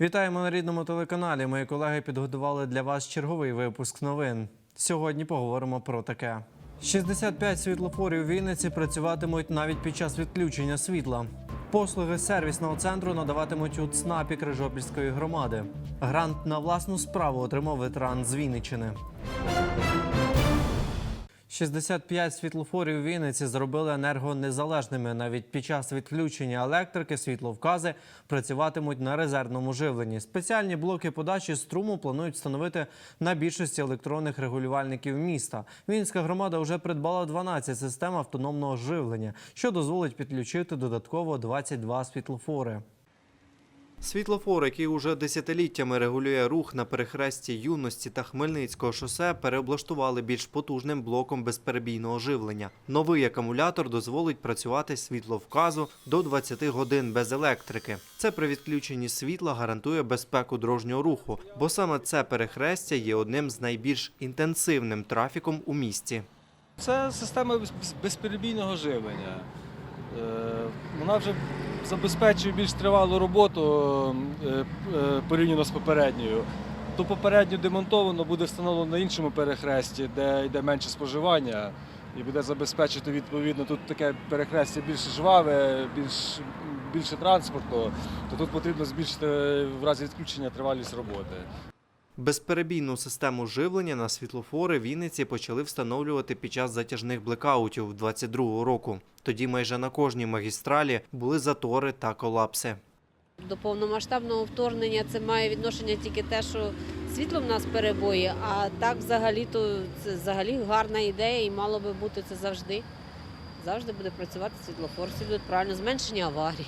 Вітаємо на рідному телеканалі. Мої колеги підготували для вас черговий випуск новин. Сьогодні поговоримо про таке: 65 світлофорів у Вінниці працюватимуть навіть під час відключення світла. Послуги сервісного центру надаватимуть у ЦНАПі Крижопільської громади. Грант на власну справу отримав ветеран з Вінниччини. 65 світлофорів у Вінниці зробили енергонезалежними. Навіть під час відключення електрики світловкази працюватимуть на резервному живленні. Спеціальні блоки подачі струму планують встановити на більшості електронних регулювальників міста. Вінницька громада вже придбала 12 систем автономного живлення, що дозволить підключити додатково 22 світлофори. Світлофор, який уже десятиліттями регулює рух на перехресті юності та Хмельницького шосе, переоблаштували більш потужним блоком безперебійного живлення. Новий акумулятор дозволить працювати світловказу до 20 годин без електрики. Це при відключенні світла гарантує безпеку дорожнього руху, бо саме це перехрестя є одним з найбільш інтенсивним трафіком у місті. Це система без- без- безперебійного живлення. Е, Вона вже забезпечує більш тривалу роботу е, е, порівняно з попередньою. Ту попередню демонтовано буде встановлено на іншому перехресті, де йде менше споживання, і буде забезпечити відповідно тут таке перехрестя більш жваве, більш, більше транспорту, то тут потрібно збільшити в разі відключення тривалість роботи. Безперебійну систему живлення на світлофори Вінниці почали встановлювати під час затяжних блекаутів 22 року. Тоді майже на кожній магістралі були затори та колапси. До повномасштабного вторгнення це має відношення тільки те, що світло в нас перебої, а так взагалі то це взагалі гарна ідея і мало би бути це завжди. Завжди буде працювати світлофор, всі будуть правильно зменшення аварій.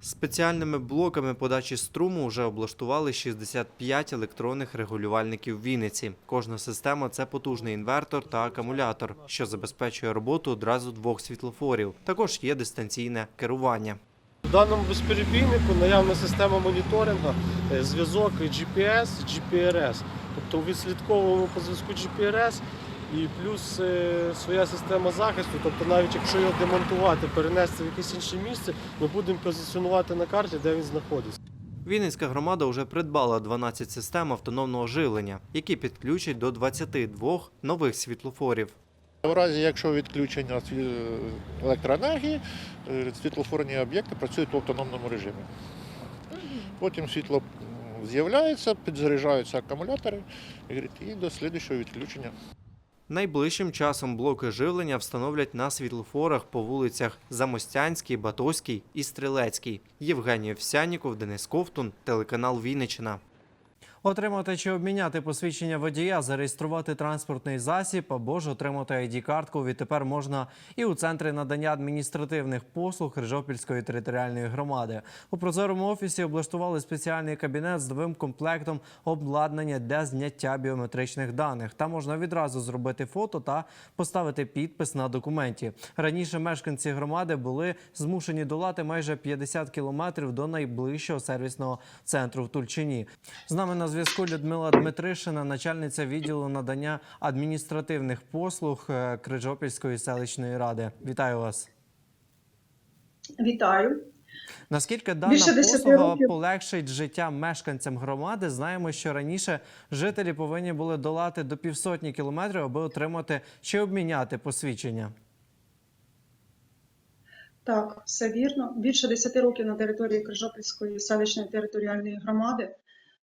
Спеціальними блоками подачі струму вже облаштували 65 електронних регулювальників Вінниці. Кожна система це потужний інвертор та акумулятор, що забезпечує роботу одразу двох світлофорів. Також є дистанційне керування. В даному безперебійнику наявна система моніторингу, е, зв'язок GPS, GPRS. Тобто у відслідковуємо по зв'язку GPRS і плюс е, своя система захисту. Тобто навіть якщо його демонтувати, перенести в якесь інше місце, ми будемо позиціонувати на карті, де він знаходиться. Вінницька громада вже придбала 12 систем автономного живлення, які підключать до 22 нових світлофорів. У разі, якщо відключення електроенергії, е, світлофорні об'єкти працюють в автономному режимі. Потім світло з'являється, підзаряджаються акумулятори і до слідчого відключення. Найближчим часом блоки живлення встановлять на світлофорах по вулицях Замостянській, Батоській і Стрілецькій. Євгеній Овсяніков, Денис Ковтун, телеканал Вінниччина. Отримати чи обміняти посвідчення водія, зареєструвати транспортний засіб або ж отримати ID-картку відтепер можна і у центрі надання адміністративних послуг Крижопільської територіальної громади. У прозорому офісі облаштували спеціальний кабінет з новим комплектом обладнання для зняття біометричних даних. Там можна відразу зробити фото та поставити підпис на документі. Раніше мешканці громади були змушені долати майже 50 кілометрів до найближчого сервісного центру в Тульчині. З нами на зв'язку Людмила Дмитришина, начальниця відділу надання адміністративних послуг е, Крижопільської селищної ради. Вітаю вас. Вітаю. Наскільки дана послуга років. полегшить життя мешканцям громади? Знаємо, що раніше жителі повинні були долати до півсотні кілометрів, аби отримати чи обміняти посвідчення. Так, все вірно. Більше 10 років на території Крижопільської селищної територіальної громади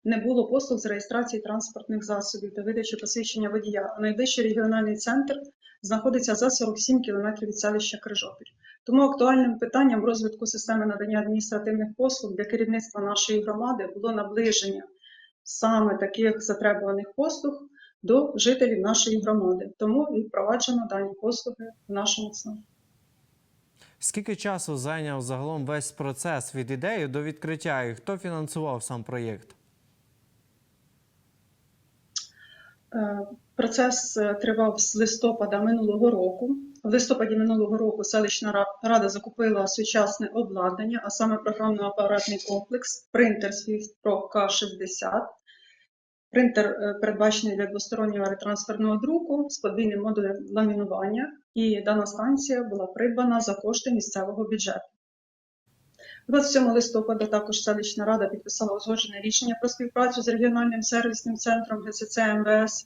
не було послуг з реєстрації транспортних засобів та видачі посвідчення водія. А найближчий регіональний центр знаходиться за 47 кілометрів від селища Крижопіль. Тому актуальним питанням розвитку системи надання адміністративних послуг для керівництва нашої громади було наближення саме таких затребуваних послуг до жителів нашої громади. Тому впроваджено дані послуги в нашому ЦНАПі. Скільки часу зайняв загалом весь процес від ідеї до відкриття і хто фінансував сам проєкт? Е, Процес е, тривав з листопада минулого року. В листопаді минулого року селищна рада закупила сучасне обладнання, а саме програмно-апаратний комплекс, принтер Pro К60. Принтер е, передбачений для двостороннього ретранспортного друку з подвійним модулем ламінування, і дана станція була придбана за кошти місцевого бюджету. 27 листопада також селищна рада підписала узгоджене рішення про співпрацю з регіональним сервісним центром ГСЦ МВС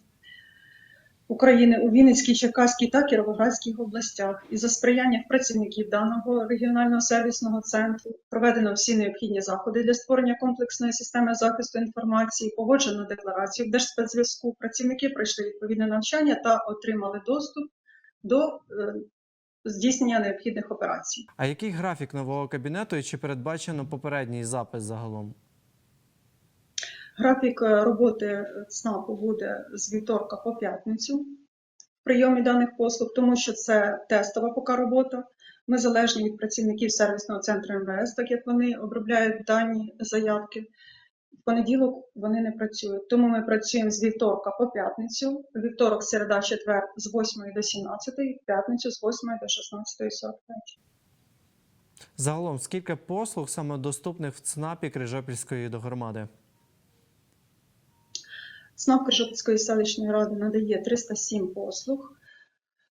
України у Вінницькій, Черкаській та Кіровоградських областях. І за сприяння працівників даного регіонального сервісного центру проведено всі необхідні заходи для створення комплексної системи захисту інформації, погоджено декларацію в Держспецзв'язку. Працівники пройшли відповідне навчання та отримали доступ до е, здійснення необхідних операцій. А який графік нового кабінету і чи передбачено попередній запис загалом? Графік е, роботи ЦНАПу буде з вівторка по п'ятницю в прийомі даних послуг, тому що це тестова поки робота. Ми залежні від працівників сервісного центру МВС, так як вони обробляють дані заявки. Понеділок вони не працюють. Тому ми працюємо з вівторка по п'ятницю. Вівторок, середа, четвер з 8 до 17, в п'ятницю з 8 до 16.45. Загалом, скільки послуг саме доступних в ЦНАПі Крижопільської громади? ЦНАП Крижопільської селищної ради надає 307 послуг.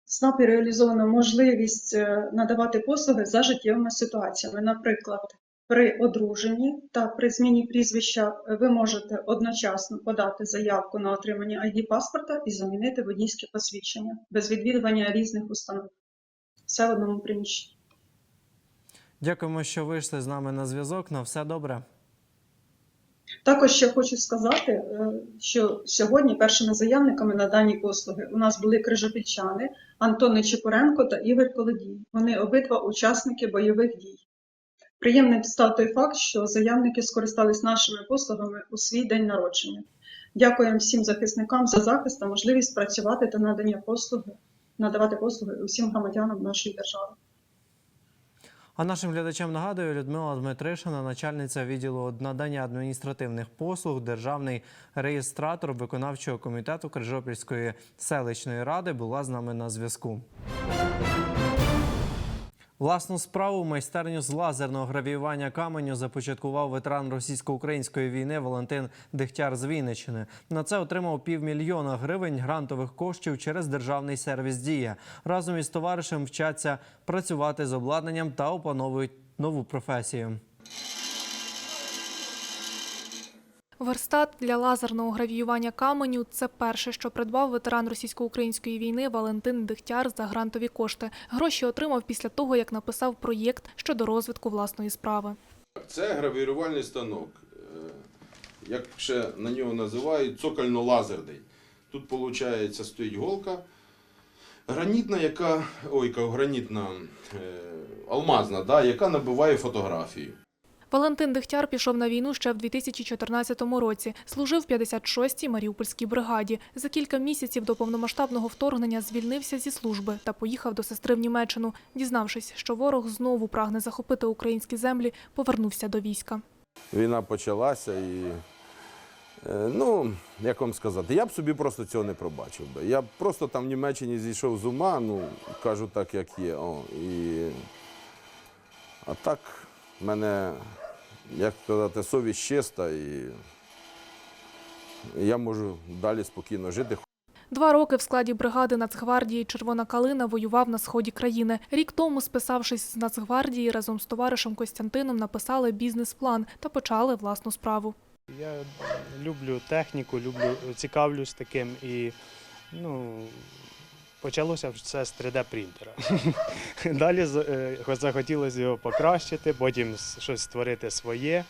В ЦНАПі реалізовано можливість е, надавати послуги за життєвими ситуаціями. Наприклад, при одруженні та при зміні прізвища е, ви можете одночасно подати заявку на отримання ID-паспорта і замінити водійське посвідчення без відвідування різних установ. Все в одному приміщенні. Дякуємо, що вийшли з нами на зв'язок. На все добре. Також ще хочу сказати, е, що сьогодні першими заявниками на дані послуги у нас були крижопільчани Антон Нечипоренко та Ігор Колодій. Вони обидва учасники бойових дій. Приємним став той факт, що заявники скористались нашими послугами у свій день народження. Дякуємо всім захисникам за захист та можливість працювати та надання послуги, надавати послуги усім громадянам нашої держави. А нашим глядачам нагадую, Людмила Дмитришина, начальниця відділу надання адміністративних послуг, державний реєстратор виконавчого комітету Крижопільської селищної ради, була з нами на зв'язку. Власну справу майстерню з лазерного гравіювання каменю започаткував ветеран російсько-української війни Валентин Дегтяр з Вінничини. На це отримав півмільйона гривень грантових коштів через державний сервіс Дія. Разом із товаришем вчаться працювати з обладнанням та опановують нову професію. Верстат для лазерного гравіювання каменю це перше, що придбав ветеран російсько-української війни Валентин Дегтяр за грантові кошти. Гроші отримав після того, як написав проєкт щодо розвитку власної справи. Це гравірувальний станок. Е, Як ще на нього називають, цокольно-лазерний. Тут, виходить, стоїть голка гранітна, яка, ой, гранітна, е, алмазна, да, яка набиває фотографію. Валентин Дегтяр пішов на війну ще в 2014 році. Служив в 56-й Маріупольській бригаді. За кілька місяців до повномасштабного вторгнення звільнився зі служби та поїхав до сестри в Німеччину. Дізнавшись, що ворог знову прагне захопити українські землі, повернувся до війська. Війна почалася і. е, Ну, як вам сказати, я б собі просто цього не пробачив би. Я б просто там в Німеччині зійшов з ума, ну, кажу так, як є. О, і... А так, мене, як сказати, совість чиста, і я можу далі спокійно жити. Два роки в складі бригади Нацгвардії Червона калина воював на сході країни. Рік тому, списавшись з Нацгвардії, разом з товаришем Костянтином написали бізнес-план та почали власну справу. Я люблю техніку, люблю, цікавлюсь таким і ну, почалося все з 3D-принтера. Далі з- е, захотілося його покращити, потім щось створити своє.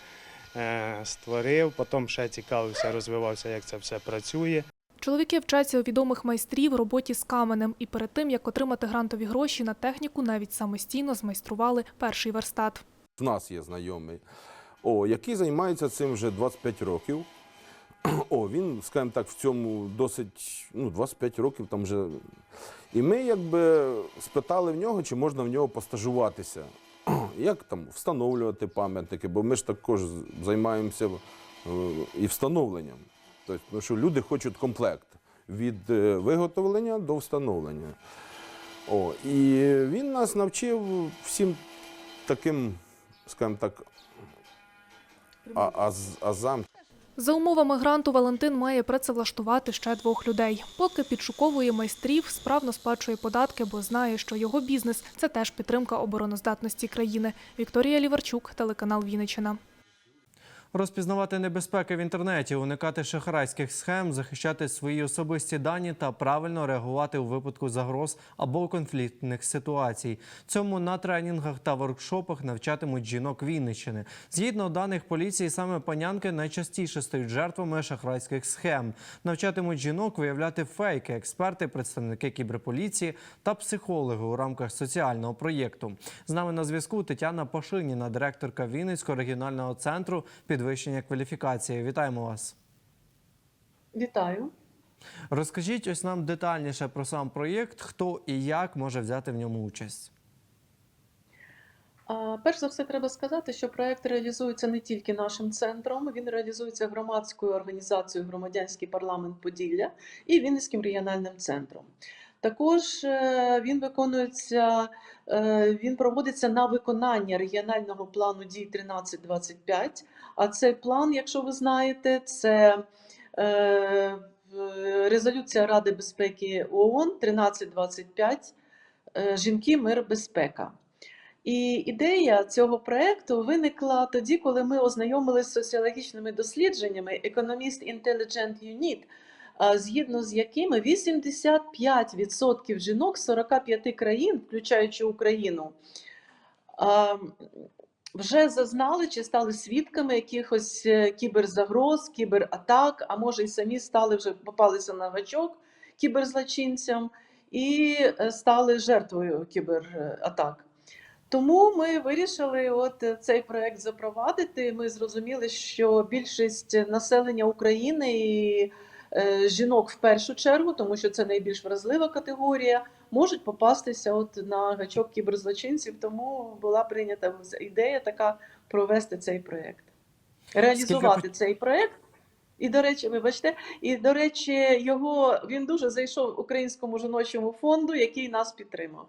Е, Створив, потім ще цікавився, розвивався, як це все працює. Чоловіки вчаться у відомих майстрів роботі з каменем, і перед тим як отримати грантові гроші на техніку, навіть самостійно змайстрували перший верстат. В нас є знайомий, о, який займається цим вже 25 років. О, він, скажімо так, в цьому досить ну, 25 років там вже. І ми якби спитали в нього, чи можна в нього постажуватися. Як там встановлювати пам'ятники, бо ми ж також займаємося е, і встановленням. Тобто, ну, що люди хочуть комплект від е, виготовлення до встановлення. О, і він нас навчив всім таким, скажімо так, а- аз- азам. За умовами гранту Валентин має працевлаштувати ще двох людей. Поки підшуковує майстрів, справно сплачує податки, бо знає, що його бізнес це теж підтримка обороноздатності країни. Вікторія Ліварчук, телеканал Вінниччина. Розпізнавати небезпеки в інтернеті, уникати шахрайських схем, захищати свої особисті дані та правильно реагувати у випадку загроз або конфліктних ситуацій. Цьому на тренінгах та воркшопах навчатимуть жінок Вінниччини. Згідно даних поліції, саме панянки найчастіше стають жертвами шахрайських схем. Навчатимуть жінок виявляти фейки, експерти, представники кіберполіції та психологи у рамках соціального проєкту. З нами на зв'язку Тетяна Пашиніна, директорка Вінницького регіонального центру підвищення кваліфікації. Вітаємо вас. Вітаю. Розкажіть ось нам детальніше про сам проєкт, хто і як може взяти в ньому участь. Перш за все, треба сказати, що проект реалізується не тільки нашим центром, він реалізується громадською організацією Громадянський парламент Поділля і Вінницьким регіональним центром. Також е, він виконується, е, він проводиться на виконання регіонального плану дій 1325. А цей план, якщо ви знаєте, це е, резолюція Ради безпеки ООН 1325 е, Жінки, мир, безпека. І ідея цього проекту виникла тоді, коли ми ознайомилися з соціологічними дослідженнями Economist Intelligent Unit, згідно з якими 85% жінок з 45 країн, включаючи Україну, вже зазнали чи стали свідками якихось е, кіберзагроз, кібератак, а може й самі стали вже попалися на гачок кіберзлочинцям і е, стали жертвою кібератак. Тому ми вирішили от е, цей проект запровадити. Ми зрозуміли, що більшість населення України і жінок в першу чергу, тому що це найбільш вразлива категорія, можуть попастися от на гачок кіберзлочинців. Тому була прийнята ідея така провести цей проект, реалізувати Скільки цей проект. І, до речі, вибачте, і до речі, його він дуже зайшов українському жіночому фонду, який нас підтримав.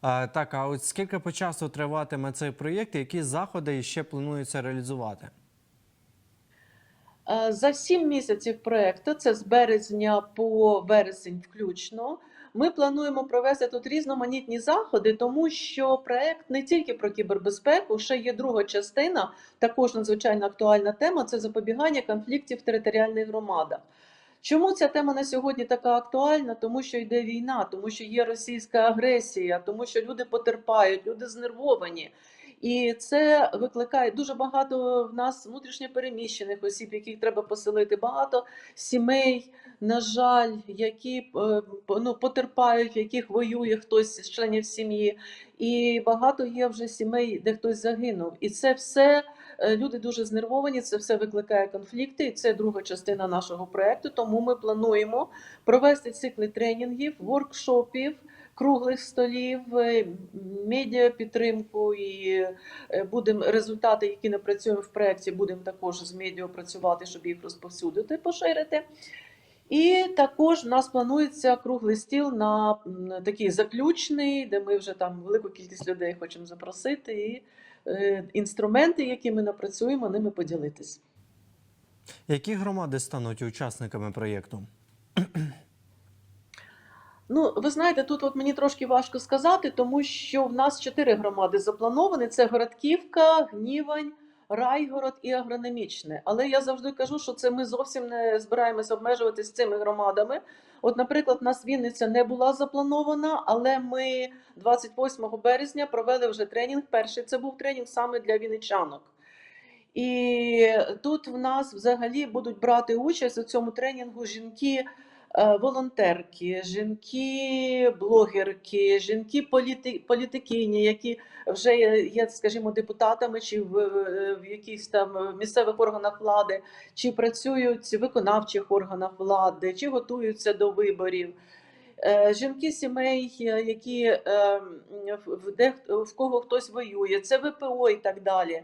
А, так, а от скільки по часу триватиме цей проєкт, які заходи ще планується реалізувати? Е, За сім місяців проекту, це з березня по вересень включно. Ми плануємо провести тут різноманітні заходи, тому що проект не тільки про кібербезпеку, ще є друга частина, також надзвичайно актуальна тема це запобігання конфліктів в територіальних громадах. Чому ця тема на сьогодні така актуальна? Тому що йде війна, тому що є російська агресія, тому що люди потерпають, люди знервовані. І це викликає дуже багато в нас внутрішньо переміщених осіб, яких треба поселити. Багато сімей, на жаль, які е, ну, потерпають, в яких воює хтось з членів сім'ї. І багато є вже сімей, де хтось загинув. І це все е, люди дуже знервовані. Це все викликає конфлікти. І це друга частина нашого проекту. Тому ми плануємо провести цикли тренінгів, воркшопів круглих столів, е, медіапідтримку і е, будемо результати, які напрацюємо в проєкті, будемо також з медіа працювати, щоб їх розповсюдити, поширити. І також в нас планується круглий стіл на такий заключний, де ми вже там велику кількість людей хочемо запросити, і е, інструменти, які ми напрацюємо, ними поділитись. Які громади стануть учасниками проєкту? Ну, ви знаєте, тут от мені трошки важко сказати, тому що в нас чотири громади заплановані: це Городківка, Гнівань, Райгород і Агрономічне. Але я завжди кажу, що це ми зовсім не збираємося обмежуватися цими громадами. От, наприклад, у нас Вінниця не була запланована, але ми 28 березня провели вже тренінг. Перший це був тренінг саме для вінничанок. І тут в нас взагалі будуть брати участь у цьому тренінгу жінки. Е, Волонтерки, жінки, блогерки, жінки політи, політикині, які вже є, скажімо, депутатами чи в, в якихось там місцевих органах влади, чи працюють в виконавчих органах влади, чи готуються до виборів. Е, Жінки сімей, які е, в, в, де, в кого хтось воює, це ВПО і так далі.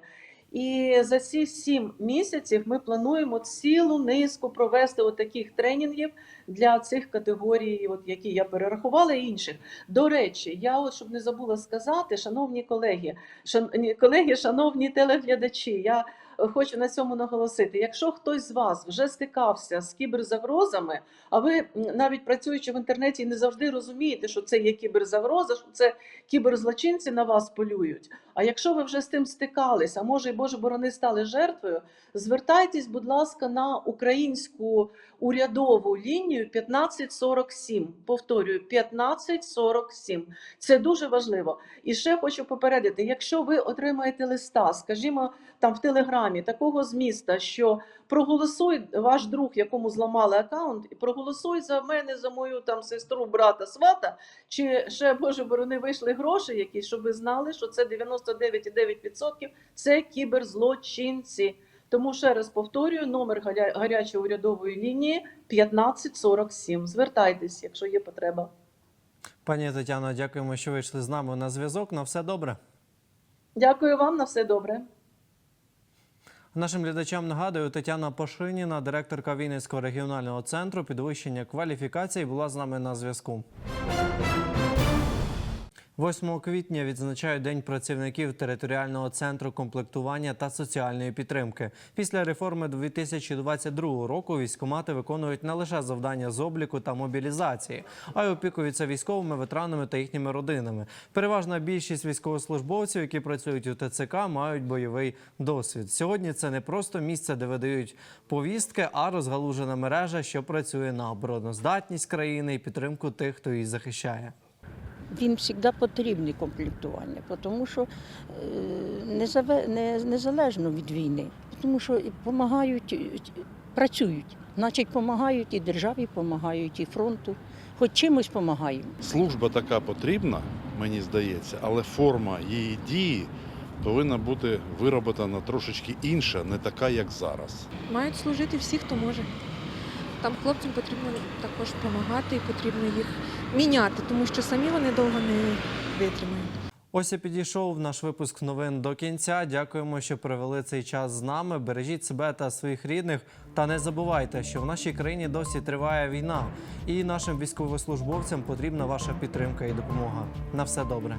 І за ці сім місяців ми плануємо цілу низку провести от таких тренінгів для цих категорій, от які я перерахувала, і інших. До речі, я от щоб не забула сказати, шановні колеги, шан, колеги, шановні телеглядачі, я хочу на цьому наголосити. Якщо хтось з вас вже стикався з кіберзагрозами, а ви навіть працюючи в інтернеті не завжди розумієте, що це є кіберзагроза, що це кіберзлочинці на вас полюють. А якщо ви вже з тим стикались, а може і Боже борони стали жертвою, звертайтесь, будь ласка, на українську урядову лінію 1547. Повторюю, 1547. Це дуже важливо. І ще хочу попередити: якщо ви отримаєте листа, скажімо, там в телеграмі такого зміста, що проголосуй ваш друг, якому зламали аккаунт, і проголосуй за мене, за мою там сестру, брата, свата, чи ще Боже борони вийшли гроші якісь, щоб ви знали, що це 99,9% це кіберзлочинці. Тому ще раз повторюю, номер гарячої урядової лінії 1547. Звертайтесь, якщо є потреба. Пані Тетяно, дякуємо, що вийшли з нами на зв'язок. На все добре. Дякую вам на все добре. Нашим глядачам нагадую, Тетяна Пашиніна, директорка Вінницького регіонального центру підвищення кваліфікації, була з нами на зв'язку. 8 квітня відзначають День працівників територіального центру комплектування та соціальної підтримки. Після реформи 2022 року військкомати виконують не лише завдання з обліку та мобілізації, а й опікуються військовими ветеранами та їхніми родинами. Переважна більшість військовослужбовців, які працюють у ТЦК, мають бойовий досвід. Сьогодні це не просто місце, де видають повістки, а розгалужена мережа, що працює на обороноздатність країни і підтримку тих, хто її захищає. Він завжди потрібний комплектування, тому що е, незалежно від війни, тому що допомагають, працюють, значить, допомагають і державі, допомагають, і фронту, хоч чимось допомагаємо. Служба така потрібна, мені здається, але форма її дії повинна бути вироблена трошечки інша, не така, як зараз. Мають служити всі, хто може. Там хлопцям потрібно також допомагати і потрібно їх міняти, тому що самі вони довго не витримають. Ось і підійшов наш випуск новин до кінця. Дякуємо, що провели цей час з нами. Бережіть себе та своїх рідних. Та не забувайте, що в нашій країні досі триває війна, і нашим військовослужбовцям потрібна ваша підтримка і допомога. На все добре.